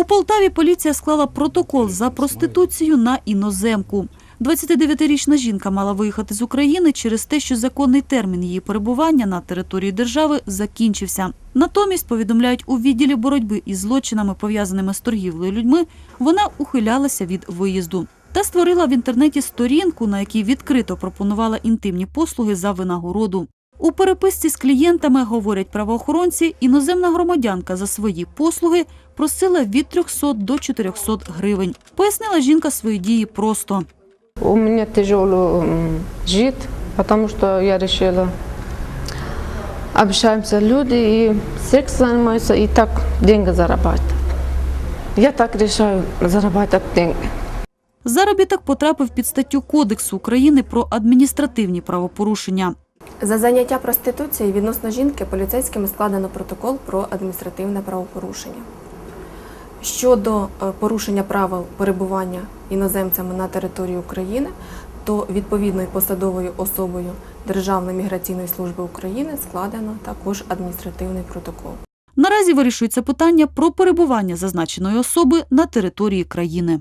У Полтаві поліція склала протокол за проституцію на іноземку. 29-річна жінка мала виїхати з України через те, що законний термін її перебування на території держави закінчився. Натомість, повідомляють у відділі боротьби із злочинами, пов'язаними з торгівлею людьми, вона ухилялася від виїзду та створила в інтернеті сторінку, на якій відкрито пропонувала інтимні послуги за винагороду. У переписці з клієнтами, говорять правоохоронці, іноземна громадянка за свої послуги просила від 300 до 400 гривень. Пояснила жінка свої дії просто. У меня тяжело м, жить, потому что я решила, общаемся люди и секс занимаются, и так деньги зарабатывать. Я так решаю зарабатывать деньги. Заробіток потрапив під статтю Кодексу України про адміністративні правопорушення. За заняття проституцією відносно жінки поліцейськими складено протокол про адміністративне правопорушення. Щодо е, порушення правил перебування іноземцями на території України, то відповідною посадовою особою Державної міграційної служби України складено також адміністративний протокол. Наразі вирішується питання про перебування зазначеної особи на території країни.